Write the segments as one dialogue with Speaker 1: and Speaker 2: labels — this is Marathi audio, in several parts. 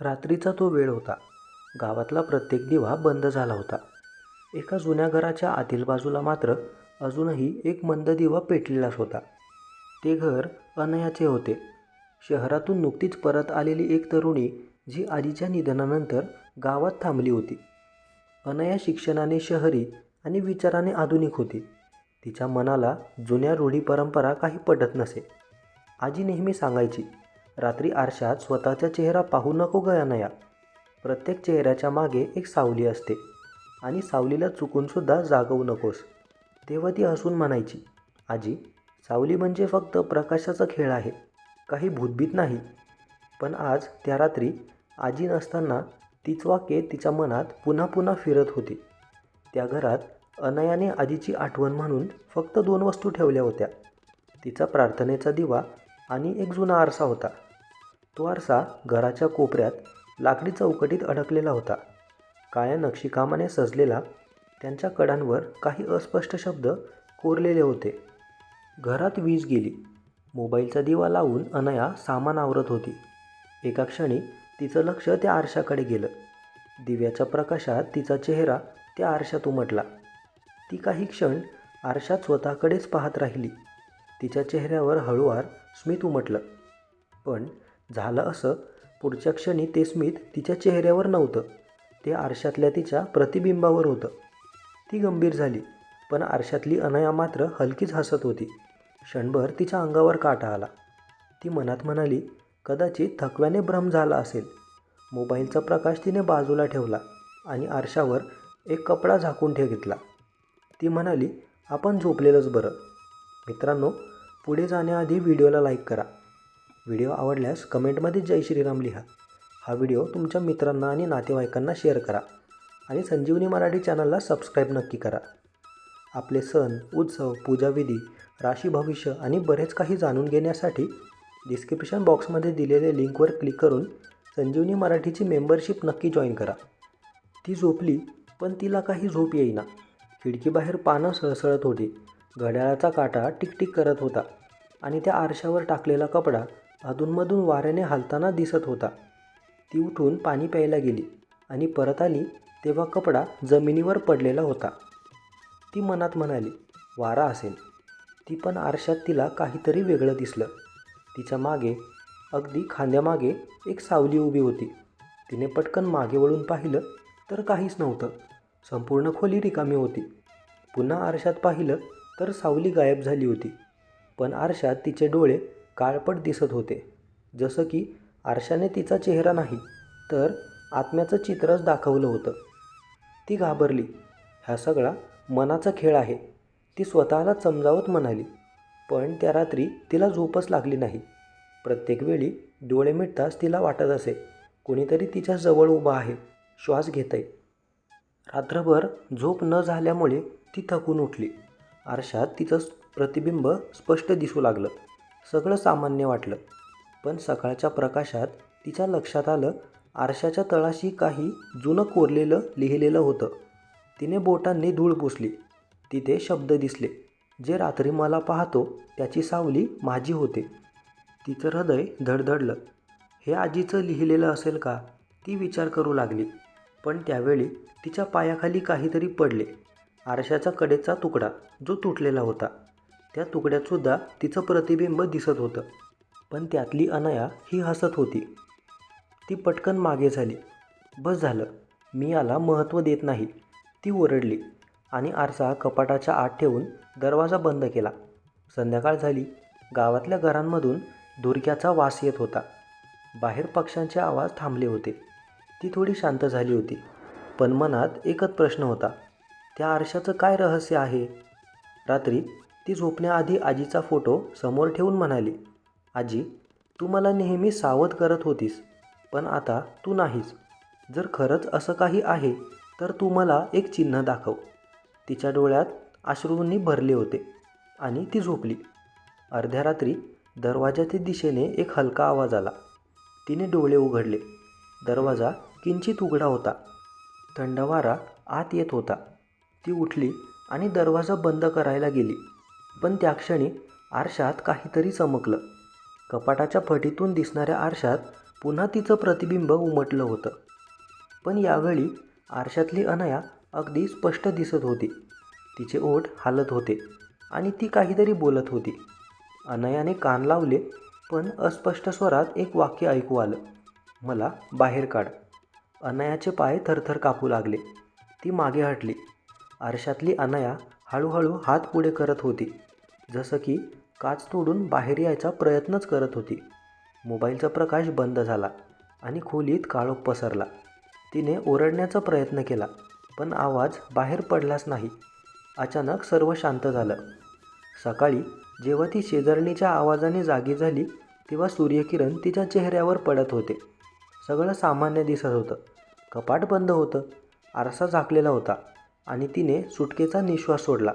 Speaker 1: रात्रीचा तो वेळ होता. गावातला प्रत्येक दिवा बंद झाला होता. एका जुन्या घराच्या आतील बाजूला मात्र अजूनही एक मंद दिवा पेटलेलाच होता. ते घर अनयाचे होते. शहरातून नुकतीच परत आलेली एक तरुणी जी आजीच्या निधनानंतर गावात थांबली होती. अनया शिक्षणाने शहरी आणि विचाराने आधुनिक होती. तिच्या मनाला जुन्या रूढी परंपरा काही पटत नसे. आजी नेहमी सांगायची रात्री आरशात स्वतःचा चेहरा पाहू नको ग अनया प्रत्येक चेहऱ्याच्या मागे एक सावली असते आणि सावलीला चुकूनसुद्धा जागवू नकोस. तेव्हा ती हसून म्हणायची आजी सावली म्हणजे फक्त प्रकाशाचा खेळ आहे काही भूतभीत नाही. पण आज त्या रात्री आजी नसताना तीच वाक्ये तिच्या मनात पुन्हा पुन्हा फिरत होती. त्या घरात अनयाने आजीची आठवण म्हणून फक्त दोन वस्तू ठेवल्या होत्या. तिचा प्रार्थनेचा दिवा आणि एक जुना आरसा होता. तो आरसा घराच्या कोपऱ्यात लाकडी चौकटीत अडकलेला होता. काळ्या नक्षीकामाने सजलेला त्यांच्या कडांवर काही अस्पष्ट शब्द कोरलेले होते. घरात वीज गेली. मोबाईलचा दिवा लावून अनया सामान आवरत होती. एका क्षणी तिचं लक्ष त्या आरशाकडे गेलं. दिव्याच्या प्रकाशात तिचा चेहरा त्या आरशात उमटला. ती काही क्षण आरशात स्वतःकडेच पाहत राहिली. तिच्या चेहऱ्यावर हळूवार स्मित उमटलं. पण झालं असं पुढच्या क्षणी ते स्मित तिच्या चेहऱ्यावर नव्हतं. ते आरशातल्या तिच्या प्रतिबिंबावर होतं. ती गंभीर झाली पण आरशातली अनया मात्र हलकीच हसत होती. क्षणभर तिच्या अंगावर काटा आला. ती मनात म्हणाली कदाचित थकव्याने भ्रम झाला असेल. मोबाईलचा प्रकाश तिने बाजूला ठेवला आणि आरशावर एक कपडा झाकून ठेव घेतला ती म्हणाली आपण झोपलेलंच बरं. मित्रांनो पुढे जाण्याआधी व्हिडिओला लाईक करा. व्हिडिओ आवडल्यास कमेंटमध्ये जय श्रीराम लिहा. हा व्हिडिओ तुमच्या मित्रांना आणि नातेवाईकांना शेअर करा आणि संजीवनी मराठी चॅनलला सबस्क्राईब नक्की करा. आपले सण उत्सव पूजाविधी राशी भविष्य आणि बरेच काही जाणून घेण्यासाठी डिस्क्रिप्शन बॉक्समध्ये दिलेल्या लिंकवर क्लिक करून संजीवनी मराठीची मेंबरशिप नक्की जॉईन करा. ती झोपली पण तिला काही झोप येईना. खिडकीबाहेर पानं सळसळत होती. घड्याळाचा काटा टिकटिक करत होता आणि त्या आरशावर टाकलेला कपडा अधूनमधून वाऱ्याने हालताना दिसत होता. ती उठून पाणी प्यायला गेली आणि परत आली तेव्हा कपडा जमिनीवर पडलेला होता. ती मनात म्हणाली वारा असेल. ती पण आरशात तिला काहीतरी वेगळं दिसलं. तिच्यामागे अगदी खांद्यामागे एक सावली उभी होती. तिने पटकन मागे वळून पाहिलं तर काहीच नव्हतं. संपूर्ण खोली रिकामी होती. पुन्हा आरशात पाहिलं तर सावली गायब झाली होती. पण आरशात तिचे डोळे काळपट दिसत होते. जसं की आरशाने तिचा चेहरा नाही तर आत्म्याचं चित्रच दाखवलं होतं. ती घाबरली. हा सगळा मनाचा खेळ आहे. ती स्वतःला समजावत म्हणाली पण त्या रात्री तिला झोपच लागली नाही. प्रत्येक वेळी डोळे मिटताच तिला वाटत असे कोणीतरी तिच्या जवळ उभा आहे श्वास घेत आहे रात्रभर झोप न झाल्यामुळे ती थकून उठली. आरशात तिचं प्रतिबिंब स्पष्ट दिसू लागलं. सगळं सामान्य वाटलं. पण सकाळच्या प्रकाशात तिच्या लक्षात आलं आरशाच्या तळाशी काही जुनं कोरलेलं लिहिलेलं होतं. तिने बोटांनी धूळ पुसली. तिथे शब्द दिसले. जे रात्री मला पाहतो त्याची सावली माझी होते. तिचं हृदय धडधडलं. हे आजीचं लिहिलेलं असेल का ती विचार करू लागली. पण त्यावेळी तिच्या पायाखाली काहीतरी पडले. आरशाचा कडेचा तुकडा जो तुटलेला होता. त्या तुकड्यातसुद्धा तिचं प्रतिबिंब दिसत होतं. पण त्यातली अनया ही हसत होती. ती पटकन मागे झाली. बस झालं. मी याला महत्त्व देत नाही. ती ओरडली आणि आरसा कपाटाच्या आत ठेवून दरवाजा बंद केला. संध्याकाळ झाली. गावातल्या घरांमधून धुरक्याचा वास येत होता. बाहेर पक्ष्यांचे आवाज थांबले होते. ती थोडी शांत झाली होती. पण मनात एकच प्रश्न होता. त्या आरशाचं काय रहस्य आहे? रात्री ती झोपण्याआधी आजीचा फोटो समोर ठेवून म्हणाली आजी तू मला नेहमी सावध करत होतीस पण आता तू नाहीस. जर खरंच असं काही आहे तर तू मला एक चिन्ह दाखव. तिच्या डोळ्यात अश्रूंनी भरले होते आणि ती झोपली. अर्ध्या रात्री दरवाजाच्या दिशेने एक हलका आवाज आला. तिने डोळे उघडले. दरवाजा किंचित उघडा होता. थंड वारा आत येत होता. ती उठली आणि दरवाजा बंद करायला गेली. पण त्या क्षणी आरशात काहीतरी चमकलं. कपाटाच्या फटीतून दिसणाऱ्या आरशात पुन्हा तिचं प्रतिबिंब उमटलं होतं. पण यावेळी आरशातली अनया अगदी स्पष्ट दिसत होती. तिचे ओठ हालत होते आणि ती काहीतरी बोलत होती. अनयाने कान लावले पण अस्पष्ट स्वरात एक वाक्य ऐकू आलं. मला बाहेर काढ. अनयाचे पाय थरथर कापू लागले. ती मागे हटली. आरशातली अनया हळूहळू हात पुढे करत होती. जसं की काच तोडून बाहेर यायचा प्रयत्नच करत होती. मोबाईलचा प्रकाश बंद झाला आणि खोलीत काळोख पसरला. तिने ओरडण्याचा प्रयत्न केला पण आवाज बाहेर पडलाच नाही. अचानक सर्व शांत झालं. सकाळी जेव्हा ती शेजारणीच्या आवाजाने जागी झाली तेव्हा सूर्यकिरण तिच्या चेहऱ्यावर पडत होते. सगळं सामान्य दिसत होतं. कपाट बंद होतं. आरसा झाकलेला होता. आणि तिने सुटकेचा निश्वास सोडला.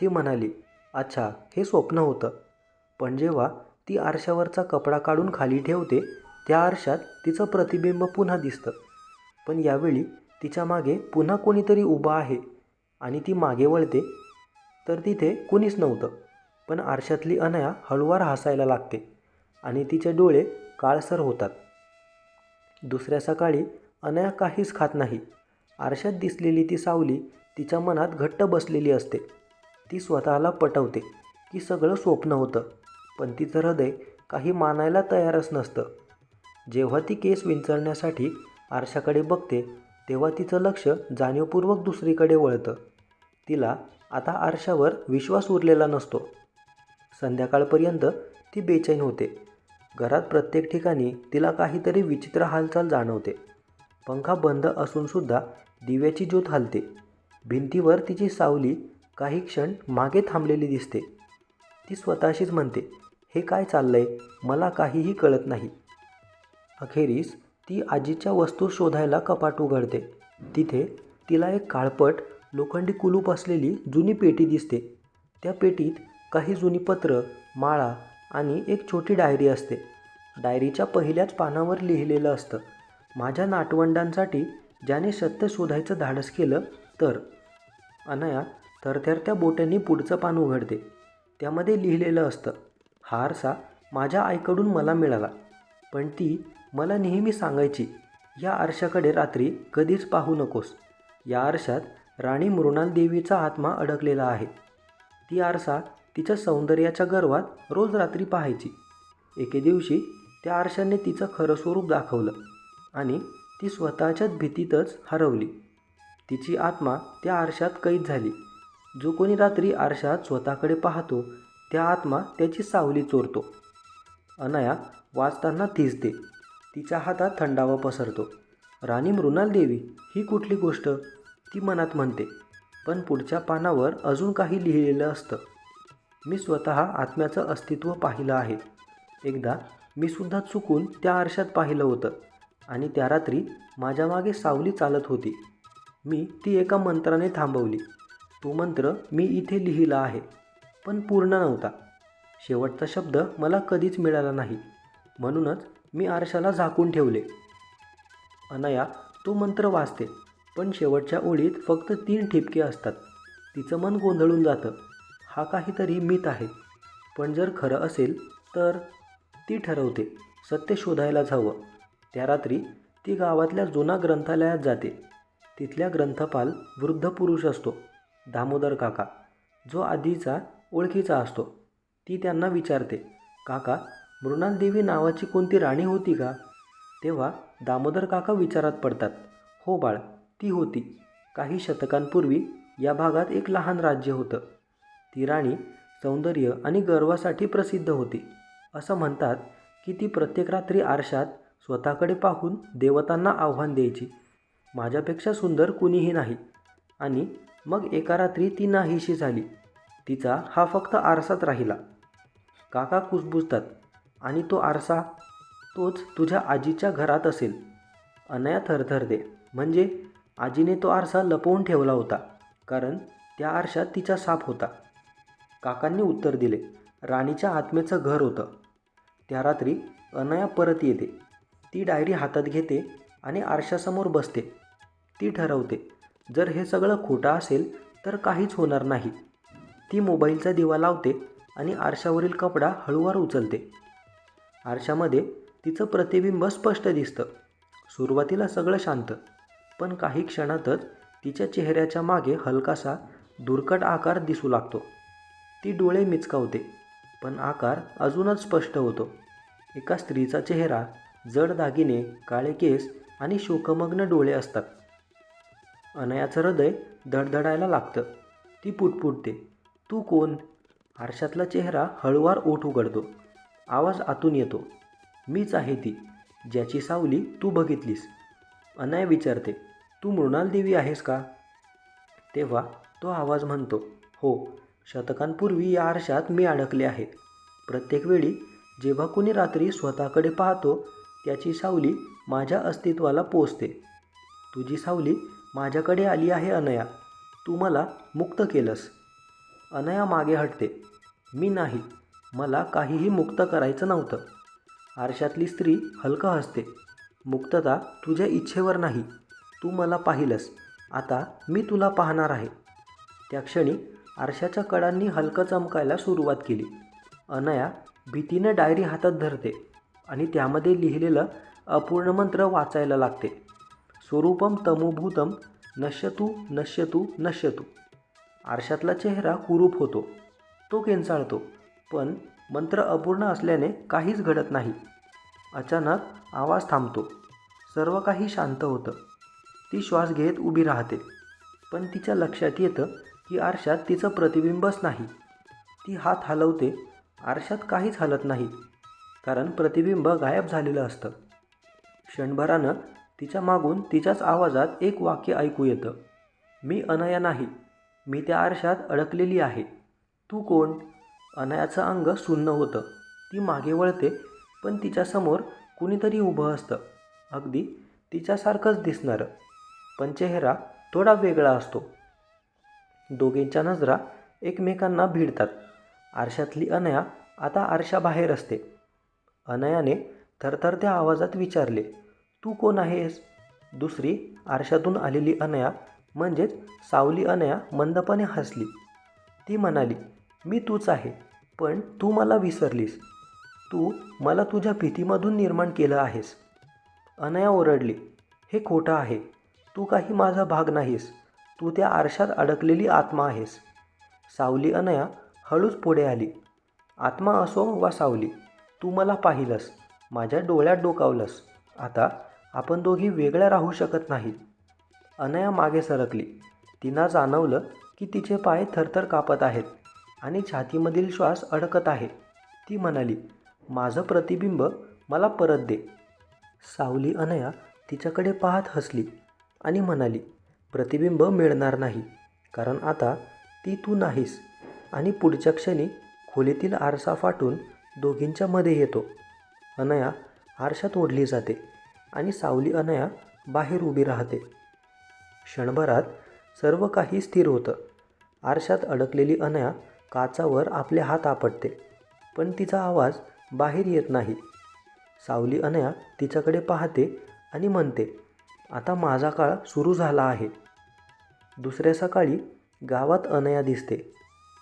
Speaker 1: ती म्हणाली अच्छा हे स्वप्न होतं. पण जेव्हा ती आरशावरचा कपडा काढून खाली ठेवते त्या आरशात तिचं प्रतिबिंब पुन्हा दिसतं. पण यावेळी तिच्यामागे पुन्हा कोणीतरी उभं आहे आणि ती मागे वळते. तर तिथे कुणीच नव्हतं. पण आरशातली अनया हळूवार हसायला लागते आणि तिचे डोळे काळसर होतात. दुसऱ्या सकाळी अनया काहीच खात नाही. आरशात दिसलेली ती सावली तिच्या मनात घट्ट बसलेली असते. ती स्वतःला पटवते की सगळं स्वप्न होतं पण तिचं हृदय काही मानायला तयारच नसतं. जेव्हा ती केस विंचरण्यासाठी आरशाकडे बघते तेव्हा तिचं लक्ष जाणीवपूर्वक दुसरीकडे वळतं. तिला आता आरशावर विश्वास उरलेला नसतो. संध्याकाळपर्यंत ती बेचैन होते. घरात प्रत्येक ठिकाणी तिला काहीतरी विचित्र हालचाल जाणवते. पंखा बंद असूनसुद्धा दिव्याची ज्योत हलते. भिंतीवर तिची सावली काही क्षण मागे थांबलेली दिसते. ती स्वतःशीच म्हणते हे काय चाललंय? मला काहीही कळत नाही. अखेरीस ती आजीच्या वस्तू शोधायला कपाट उघडते. तिथे तिला एक काळपट लोखंडी कुलूप असलेली जुनी पेटी दिसते. त्या पेटीत काही जुनी पत्र माळा आणि एक छोटी डायरी असते. डायरीच्या पहिल्याच पानावर लिहिलेलं असतं. माझ्या नातवंडांसाठी ज्याने सत्य शोधायचं धाडस केलं तर? अनया थरथरत्या बोट्यांनी पुढचं पान उघडते. त्यामध्ये लिहिलेलं असतं हा आरसा माझ्या आईकडून मला मिळाला. पण ती मला नेहमी सांगायची या आरशाकडे रात्री कधीच पाहू नकोस. या आरशात राणी मृणाल देवीचा आत्मा अडकलेला आहे. ती आरसा तिच्या सौंदर्याच्या गर्वात रोज रात्री पाहायची. एके दिवशी त्या आरशाने तिचं खरं स्वरूप दाखवलं. आणि ती स्वतःच्याच भीतीतच हरवली. तिची आत्मा त्या आरशात कैद झाली. जो कोणी रात्री आरशात स्वतःकडे पाहतो त्या आत्मा त्याची सावली चोरतो. अनया वाचताना थिजते. तिच्या हातात थंडावा पसरतो. राणी मृणाल देवी ही कुठली गोष्ट? ती मनात म्हणते. पण पुढच्या पानावर अजून काही लिहिलेलं असतं. मी स्वतः आत्म्याचं अस्तित्व पाहिलं आहे. एकदा मी सुद्धा चुकून त्या आरशात पाहिलं होतं. आणि त्या रात्री माझ्या मागे सावली चालत होती. मी ती एका मंत्राने थांबवली. तो मंत्र मी इथे लिहिला आहे पण पूर्ण नव्हता. शेवटचा शब्द मला कधीच मिळाला नाही. म्हणूनच मी आरशाला झाकून ठेवले. अनया तो मंत्र वाचते पण शेवटच्या ओळीत फक्त तीन ठिपके असतात. तिचं मन गोंधळून जातं. हा काहीतरी मित आहे. पण जर खरं असेल तर ती ठरवते. सत्य शोधायलाच हवं त्या रात्री ती गावातल्या जुना ग्रंथालयात जाते. तिथल्या ग्रंथपाल वृद्ध पुरुष असतो दामोदर काका. जो आधीचा ओळखीचा असतो. ती त्यांना विचारते काका मृणाल देवी नावाची कोणती राणी होती का? तेव्हा दामोदर काका विचारात पडतात हो बाळ ती होती. काही शतकांपूर्वी या भागात एक लहान राज्य होतं. ती राणी सौंदर्य आणि गर्वासाठी प्रसिद्ध होती. असं म्हणतात की ती प्रत्येक रात्री आरशात स्वतःकडे पाहून देवतांना आव्हान द्यायची. माझ्यापेक्षा सुंदर कुणीही नाही. आणि मग एका रात्री ती नाहीशी झाली. तिचा हा फक्त आरसाच राहिला. काका कुसबुजतात आणि तो आरसा तोच तुझ्या आजीच्या घरात असेल. अनया थरथरते. म्हणजे आजीने तो आरसा लपवून ठेवला होता. कारण त्या आरशात तिचा साप होता. काकांनी उत्तर दिले. राणीच्या आत्मेचं घर होतं. त्या रात्री अनया परत येते. ती डायरी हातात घेते आणि आरशासमोर बसते. ती ठरवते जर हे सगळं खोटं असेल तर काहीच होणार नाही. ती मोबाईलचा दिवा लावते आणि आरशावरील कपडा हळूवार उचलते. आरशामध्ये तिचं प्रतिबिंब स्पष्ट दिसतं. सुरुवातीला सगळं शांत पण काही क्षणातच तिच्या चेहऱ्याच्या मागे हलकासा दुर्कट आकार दिसू लागतो. ती डोळे मिचकावते पण आकार अजूनच स्पष्ट होतो. एका स्त्रीचा चेहरा जड दागिने काळे केस आणि शोकमग्न डोळे असतात. अनयाचं हृदय धडधडायला लागतं. ती पुटपुटते. तू कोण? आरशातला चेहरा हळुवार ओठ उघडतो. आवाज आतून येतो. मीच आहे ती. ज्याची सावली तू बघितलीस. अनया विचारते तू मृणाल देवी आहेस का? तेव्हा तो आवाज म्हणतो हो. शतकांपूर्वी या आरशात मी अडकले आहे. प्रत्येक वेळी जेव्हा कुणी रात्री स्वतःकडे पाहतो त्याची सावली माझ्या अस्तित्वाला पोचते. तुझी सावली माझ्याकडे आली आहे अनया. तू मला मुक्त केलंस. अनया मागे हटते. मी नाही. मला काहीही मुक्त करायचं नव्हतं. आरशातली स्त्री हलकं हसते. मुक्तता तुझ्या इच्छेवर नाही. तू मला पाहिलंस. आता मी तुला पाहणार आहे. त्या क्षणी आरशाच्या कडांनी हलकं चमकायला सुरुवात केली. अनया भीतीने डायरी हातात धरते. आणि त्यामध्ये लिहिलेलं अपूर्ण मंत्र वाचायला लागते. स्वरूपम तमोभूतम नश्यतू नश्यतू नश्यतू. आरशातला चेहरा कुरूप होतो तो केंचाळतो पण मंत्र अपूर्ण असल्याने काहीच घडत नाही. अचानक आवाज थांबतो सर्व काही शांत होतं. ती श्वास घेत उभी राहते पण तिच्या लक्षात येतं की आरशात तिचं प्रतिबिंबच नाही. ती हात हलवते आरशात काहीच हलत नाही. कारण प्रतिबिंब गायब झालेलं असतं. क्षणभरानं तिच्या मागून तिच्याच आवाजात एक वाक्य ऐकू येतं. मी अनया नाही मी त्या आरशात अडकलेली आहे. तू कोण? अनयाचं अंग सुन्न होतं. ती मागे वळते पण तिच्यासमोर कुणीतरी उभं असतं. अगदी तिच्यासारखंच दिसणारं. पण चेहरा थोडा वेगळा असतो. दोघींच्या नजरा एकमेकांना भिडतात. आरशातली अनया आता आरशाबाहेर असते. अनयाने थरथरत्या आवाजात विचारले तू कोण आहेस? दुसरी आरशातून आलेली अनया म्हणजेच सावली अनया मंदपणे हसली. ती म्हणाली मी तूच आहे पण तू मला विसरलीस. तू मला तुझ्या भीतीमधून निर्माण केलं आहेस. अनया ओरडली हे खोटं आहे. तू काही माझा भाग नाहीस. तू त्या आरशात अडकलेली आत्मा आहेस. सावली अनया हळूच पुढे आली आत्मा असो वा सावली तू मला पाहिलंस माझ्या डोळ्यात डोकावलंस. आता आपण दोघी वेगळ्या राहू शकत नाहीत. अनया मागे सरकली. तिनं जाणवलं की तिचे पाय थरथर कापत आहेत आणि छातीमधील श्वास अडकत आहे. ती म्हणाली माझं प्रतिबिंब मला परत दे. सावली अनया तिच्याकडे पाहत हसली आणि म्हणाली प्रतिबिंब मिळणार नाही कारण आता ती तू नाहीस. आणि पुढच्या क्षणी खोलीतील आरसा फाटून दोघींच्या मध्ये येतो. अनया आरशात ओढली जाते आणि सावली अनया बाहेर उभी राहते. क्षणभरात सर्व काही स्थिर होतं. आरशात अडकलेली अनया काचावर आपले हात आपटते पण तिचा आवाज बाहेर येत नाही. सावली अनया तिच्याकडे पाहते आणि म्हणते आता माझा काळ सुरू झाला आहे. दुसऱ्या सकाळी गावात अनया दिसते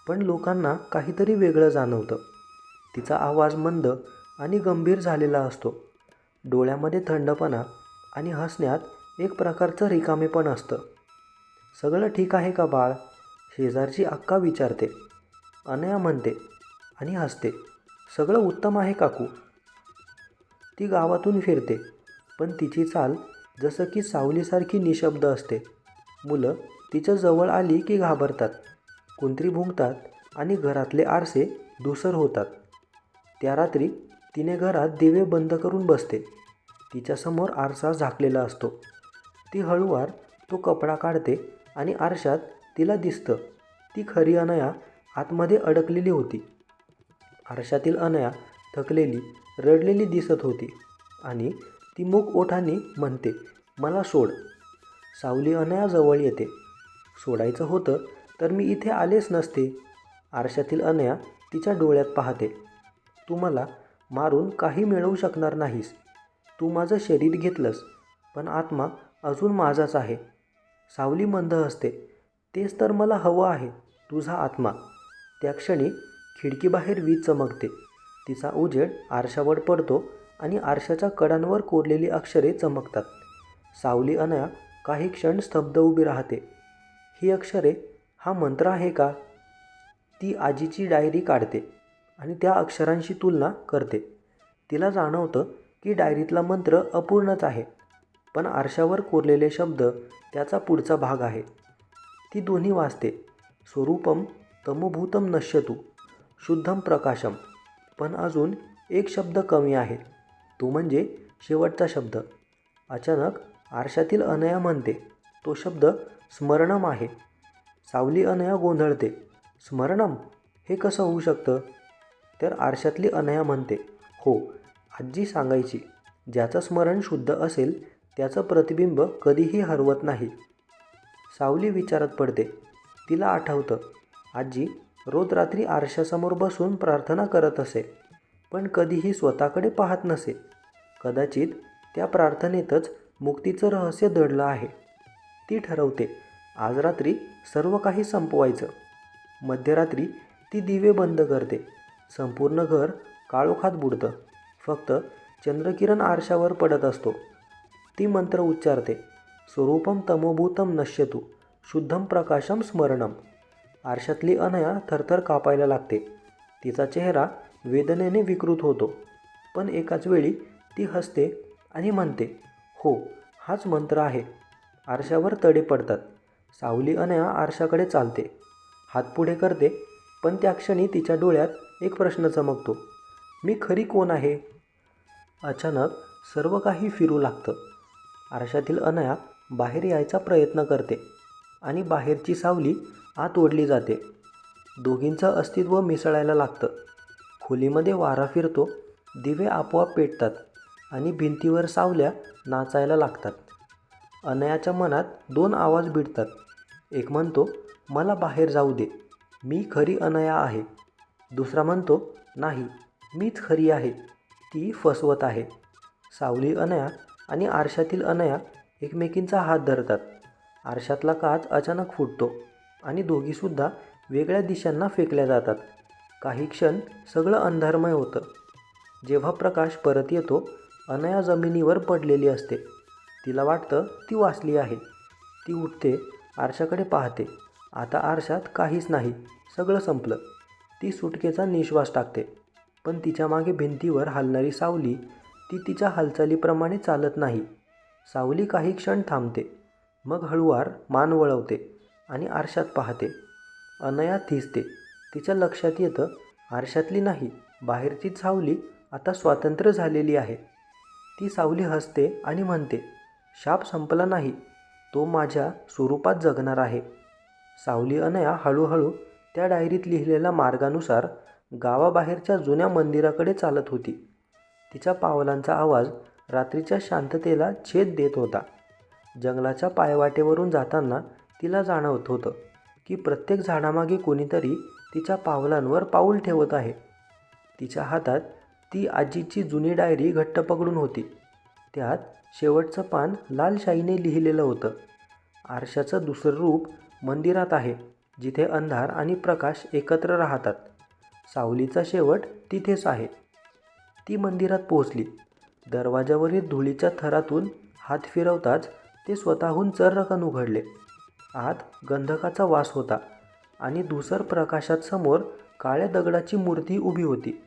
Speaker 1: पण लोकांना काहीतरी वेगळं जाणवतं. तिचा आवाज मंद आणि गंभीर झालेला असतो. डोळ्यामध्ये थंडपणा आणि हसण्यात एक प्रकारचं रिकामेपण असतं. सगळं ठीक आहे का बाळ? शेजारची अक्का विचारते. अनया म्हणते आणि हसते. सगळं उत्तम आहे काकू. ती गावातून फिरते पण तिची चाल जसं की सावलीसारखी निशब्द असते. मुलं तिच्या जवळ आली की घाबरतात. कुंत्री भुंकतात आणि घरातले आरसे धुसर होतात. त्या रात्री तिने घरात दिवे बंद करून बसते. तिच्यासमोर आरसा झाकलेला असतो. ती हळूवार तो कपडा काढते आणि आरशात तिला दिसतं. ती खरी अनया आतमध्ये अडकलेली होती. आरशातील अनया थकलेली रडलेली दिसत होती आणि ती मूक ओठांनी म्हणते मला सोड. सावली अनया जवळ येते. सोडायचं होतं तर मी इथे आलेच नसते. आरशातील अनया तिच्या डोळ्यात पाहते. तू मला मारून काही मिळवू शकणार नाहीस. तू माझं शरीर घेतलंस पण आत्मा अजून माझाच आहे. सावली मंद असते तेच तर मला हवं आहे तुझा आत्मा. त्या क्षणी खिडकीबाहेर वीज चमकते. तिचा उजेड आरशावर पडतो आणि आरशाच्या कडांवर कोरलेली अक्षरे चमकतात. सावली अनया काही क्षण स्तब्ध उभी राहते. ही अक्षरे हा मंत्र आहे का? ती आजीची डायरी काढते. आणि त्या अक्षरांशी तुलना करते. तिला जाणवतं की डायरीतला मंत्र अपूर्णच आहे पण आरशावर कोरलेले शब्द त्याचा पुढचा भाग आहे. ती दोन्ही वाचते. स्वरूपम तमोभूतम नश्यतू शुद्धम प्रकाशम. पण अजून एक शब्द कमी आहे. तो म्हणजे शेवटचा शब्द. अचानक आरशातील अनया म्हणते. तो शब्द स्मरणम आहे. सावली अनया गोंधळते. स्मरणम? हे कसं होऊ शकतं? तर आरशातली अनया म्हणते हो आजी सांगायची ज्याचं स्मरण शुद्ध असेल त्याचं प्रतिबिंब कधीही हरवत नाही. सावली विचारात पडते. तिला आठवतं आजी रोज रात्री आरशासमोर बसून प्रार्थना करत असे पण कधीही स्वतःकडे पाहत नसे. कदाचित त्या प्रार्थनेतच मुक्तीचं रहस्य दडलं आहे. ती ठरवते आज रात्री सर्व काही संपवायचं. मध्यरात्री ती दिवे बंद करते. संपूर्ण घर काळोखात बुडतं. फक्त चंद्रकिरण आरशावर पडत असतो. ती मंत्र उच्चारते स्वरूपम तमोभूतम नश्यतू शुद्धम प्रकाशम स्मरणम आरशातली अनया थरथर कापायला लागते. तिचा चेहरा वेदनेने विकृत होतो. पण एकाच वेळी ती हसते आणि म्हणते हो हाच मंत्र आहे. आरशावर तडे पडतात. सावली अनया आरशाकडे चालते. हात पुढे करते पण त्या क्षणी तिच्या डोळ्यात एक प्रश्न चमकतो. मी खरी कोण आहे? अचानक सर्व काही फिरू लागतं. आरशातील अनया बाहेर यायचा प्रयत्न करते आणि बाहेरची सावली आत ओढली जाते. दोघींचं अस्तित्व मिसळायला लागतं. खोलीमध्ये वारा फिरतो दिवे आपोआप पेटतात आणि भिंतीवर सावल्या नाचायला लागतात. अनयाच्या मनात दोन आवाज भिडतात. एक म्हणतो मला बाहेर जाऊ दे. मी खरी अनया आहे. दुसरा म्हणतो नाही मीच खरी आहे. ती फसवत आहे. सावली अनया आणि आरशातील अनया एकमेकींचा हात धरतात. आरशातला काच अचानक फुटतो आणि दोघीसुद्धा वेगळ्या दिशांना फेकल्या जातात. काही क्षण सगळं अंधारमय होतं. जेव्हा प्रकाश परत येतो अनया जमिनीवर पडलेली असते. तिला वाटतं ती वाचली आहे. ती उठते आरशाकडे पाहते. आता आरशात काहीच नाही सगळं संपलं. ती सुटकेचा निश्वास टाकते. पण तिच्यामागे भिंतीवर हलणारी सावली ती तिच्या हालचालीप्रमाणे चालत नाही. सावली काही क्षण थांबते मग हळुवार मान वळवते आणि आरशात पाहते. अनया थिसते तिच्या लक्षात येतं आरशातली नाही बाहेरची सावली आता स्वातंत्र्य झालेली आहे. ती सावली हसते आणि म्हणते शाप संपला नाही. तो माझ्या स्वरूपात जगणार आहे. सावली अनया हळूहळू त्या डायरीत लिहिलेल्या मार्गानुसार गावाबाहेरच्या जुन्या मंदिराकडे चालत होती. तिच्या पावलांचा आवाज रात्रीच्या शांततेला छेद देत होता. जंगलाच्या पायवाटेवरून जाताना तिला जाणवत होतं की प्रत्येक झाडामागे कोणीतरी तिच्या पावलांवर पाऊल ठेवत आहे. तिच्या हातात ती आजीची जुनी डायरी घट्ट पकडून होती. त्यात शेवटचं पान लाल शाईने लिहिलेलं होतं. आरशाचं दुसरं रूप मंदिरात आहे. जिथे अंधार आणि प्रकाश एकत्र राहतात. सावलीचा शेवट तिथेच आहे. ती मंदिरात पोहोचली. दरवाजावरील धुळीच्या थरातून हात फिरवताच ते स्वतःहून चर्रकन उघडले. आत गंधकाचा वास होता आणि धुसर प्रकाशात समोर काळ्या दगडाची मूर्ती उभी होती.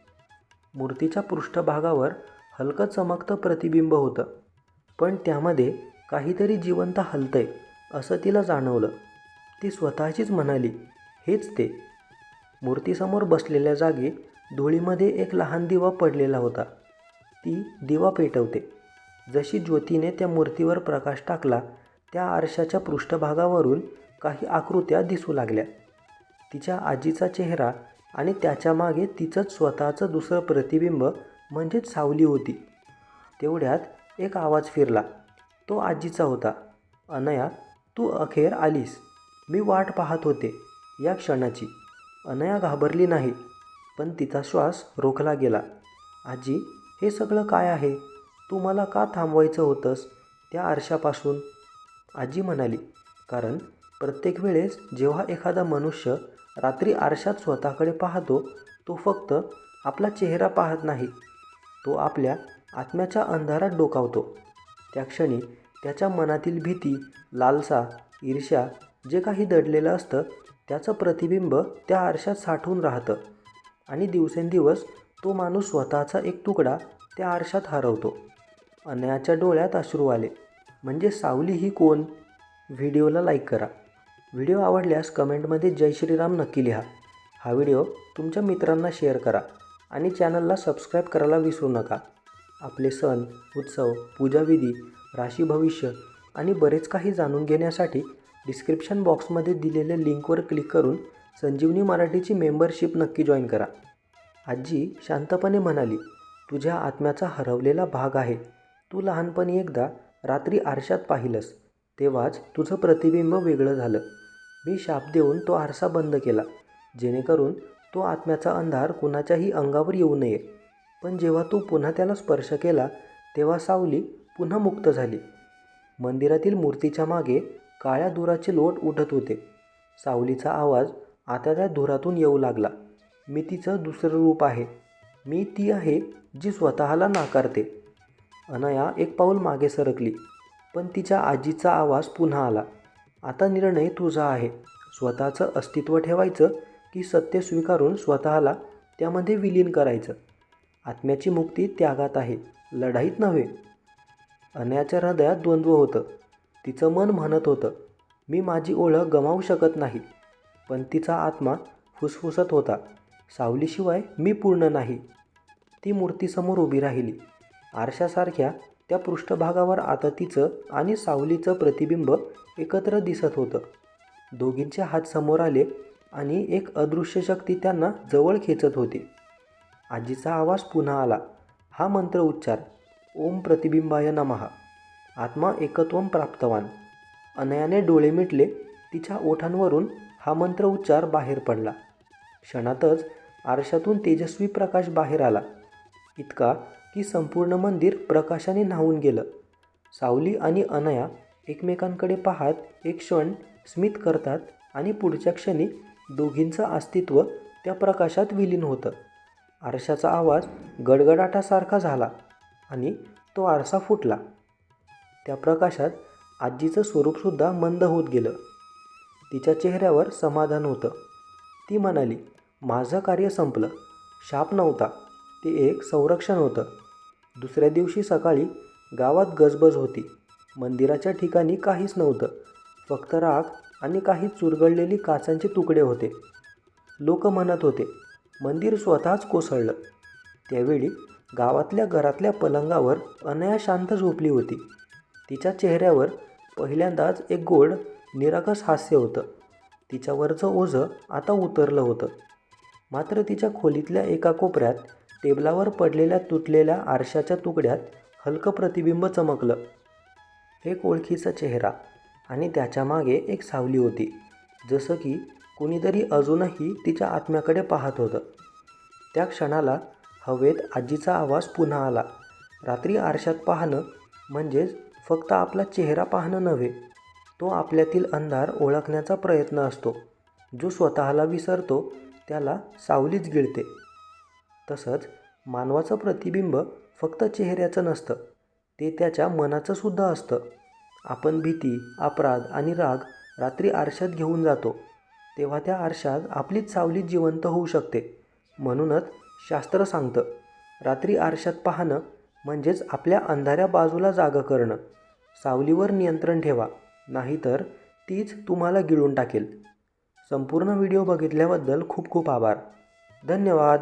Speaker 1: मूर्तीच्या पृष्ठभागावर हलकं चमकतं प्रतिबिंब होतं. पण त्यामध्ये काहीतरी जिवंत हलतंय असं तिला जाणवलं. ती स्वतःचीच म्हणाली. हेच ते. मूर्तीसमोर बसलेल्या जागी धुळीमध्ये एक लहान दिवा पडलेला होता. ती दिवा पेटवते. जशी ज्योतीने त्या मूर्तीवर प्रकाश टाकला त्या आरशाच्या पृष्ठभागावरून काही आकृत्या दिसू लागल्या. तिच्या आजीचा चेहरा आणि त्याच्यामागे तिचंच स्वतःचं दुसरं प्रतिबिंब म्हणजेच सावली होती. तेवढ्यात एक आवाज फिरला. तो आजीचा होता. अनया तू अखेर आलीस. मी वाट पाहत होते या क्षणाची. अनया घाबरली नाही पण तिचा श्वास रोखला गेला. आजी हे सगळं काय आहे? तू मला का थांबवायचं होतंस त्या आरशापासून? आजी म्हणाली कारण प्रत्येक वेळेस जेव्हा एखादा मनुष्य रात्री आरशात स्वतःकडे पाहतो तो फक्त आपला चेहरा पाहत नाही. तो आपल्या आत्म्याच्या अंधारात डोकावतो. त्या क्षणी त्याच्या मनातील भीती लालसा ईर्ष्या जे काही दडलेलं असतं त्याचं प्रतिबिंब त्या आरशात साठून राहतं. आणि दिवसेंदिवस तो माणूस स्वतःचा एक तुकडा त्या आरशात हरवतो. अन्याच्या डोळ्यात अश्रू आले. म्हणजे सावली ही कोण? व्हिडिओला लाईक करा. व्हिडिओ आवडल्यास कमेंटमध्ये जय श्रीराम नक्की लिहा. हा व्हिडिओ तुमच्या मित्रांना शेअर करा आणि चॅनलला सबस्क्राईब करायला विसरू नका. आपले सण उत्सव पूजाविधी राशी भविष्य आणि बरेच काही जाणून घेण्यासाठी डिस्क्रिप्शन बॉक्समध्ये दिलेल्या लिंकवर क्लिक करून संजीवनी मराठीची मेंबरशिप नक्की जॉईन करा. आजी शांतपणे म्हणाली तुझ्या आत्म्याचा हरवलेला भाग आहे. तू लहानपणी एकदा रात्री आरशात पाहिलंस. तेव्हाच तुझं प्रतिबिंब वेगळं झालं. मी शाप देऊन तो आरसा बंद केला. जेणेकरून तो आत्म्याचा अंधार कुणाच्याही अंगावर येऊ नये. पण जेव्हा तू पुन्हा त्याला स्पर्श केला तेव्हा सावली पुन्हा मुक्त झाली. मंदिरातील मूर्तीच्या मागे काळ्या धुराचे लोट उठत होते. सावलीचा आवाज आता त्या धुरातून येऊ लागला. मी तिचं दुसरं रूप आहे. मी ती आहे जी स्वतःला नाकारते. अनया एक पाऊल मागे सरकली पण तिच्या आजीचा आवाज पुन्हा आला. आता निर्णय तुझा आहे. स्वतःचं अस्तित्व ठेवायचं की सत्य स्वीकारून स्वतःला त्यामध्ये विलीन करायचं? आत्म्याची मुक्ती त्यागात आहे लढाईत नव्हे. अनयाच्या हृदयात द्वंद्व होतं. तिचं मन म्हणत होतं मी माझी ओळख गमावू शकत नाही. पण तिचा आत्मा फुसफुसत होता. सावलीशिवाय मी पूर्ण नाही. ती मूर्तीसमोर उभी राहिली. आरशासारख्या त्या पृष्ठभागावर आता तिचं आणि सावलीचं प्रतिबिंब एकत्र दिसत होतं. दोघींचे हात समोर आले आणि एक अदृश्य शक्ती त्यांना जवळ खेचत होती. आजीचा आवाज पुन्हा आला. हा मंत्र उच्चार ओम प्रतिबिंबाय नमहा आत्मा एकत्वम प्राप्तवान. अनयाने डोळे मिटले तिच्या ओठांवरून हा मंत्र उच्चार बाहेर पडला. क्षणातच आरशातून तेजस्वी प्रकाश बाहेर आला. इतका की संपूर्ण मंदिर प्रकाशाने न्हावून गेलं. सावली आणि अनया एकमेकांकडे पाहत एक क्षण स्मित करतात आणि पुढच्या क्षणी दोघींचं अस्तित्व त्या प्रकाशात विलीन होतं. आरशाचा आवाज गडगडाटासारखा झाला आणि तो आरसा फुटला. त्या प्रकाशात आजीचं स्वरूपसुद्धा मंद होत गेलं. तिच्या चेहऱ्यावर समाधान होतं. ती म्हणाली माझं कार्य संपलं. शाप नव्हता. ते एक संरक्षण होतं. दुसऱ्या दिवशी सकाळी गावात गजबज होती. मंदिराच्या ठिकाणी काहीच नव्हतं. फक्त राख आणि काही चुरगळलेली काचांचे तुकडे होते. लोक म्हणत होते मंदिर स्वतःच कोसळलं. त्यावेळी गावातल्या घरातल्या पलंगावर अनया शांत झोपली होती. तिच्या चेहऱ्यावर पहिल्यांदाच एक गोड निरागस हास्य होतं. तिच्यावरचं ओझं आता उतरलं होतं. मात्र तिच्या खोलीतल्या एका कोपऱ्यात टेबलावर पडलेल्या तुटलेल्या आरशाच्या तुकड्यात हलकं प्रतिबिंब चमकलं. एक ओळखीचा चेहरा आणि त्याच्यामागे एक सावली होती. जसं की कुणीतरी अजूनही तिच्या आत्म्याकडे पाहत होतं. त्या क्षणाला हवेत आजीचा आवाज पुन्हा आला. रात्री आरशात पाहणं म्हणजेच फक्त आपला चेहरा पाहणं नव्हे तो आपल्यातील अंधार ओळखण्याचा प्रयत्न असतो. जो स्वतःला विसरतो त्याला सावलीच गिळते. तसंच मानवाचं प्रतिबिंब फक्त चेहऱ्याचं नसतं ते त्याच्या मनाचंसुद्धा असतं. आपण भीती अपराध आणि राग रात्री आरशात घेऊन जातो तेव्हा त्या आरशात आपलीच सावली जिवंत होऊ शकते. म्हणूनच शास्त्र सांगतं रात्री आरशात पाहणं म्हणजेच आपल्या अंधाऱ्या बाजूला जागं करणं. सावलीवर नियंत्रण ठेवा नाहीतर तीच तुम्हाला गिळून टाकेल. संपूर्ण व्हिडिओ बघितल्याबद्दल खूप खूप आभार. धन्यवाद.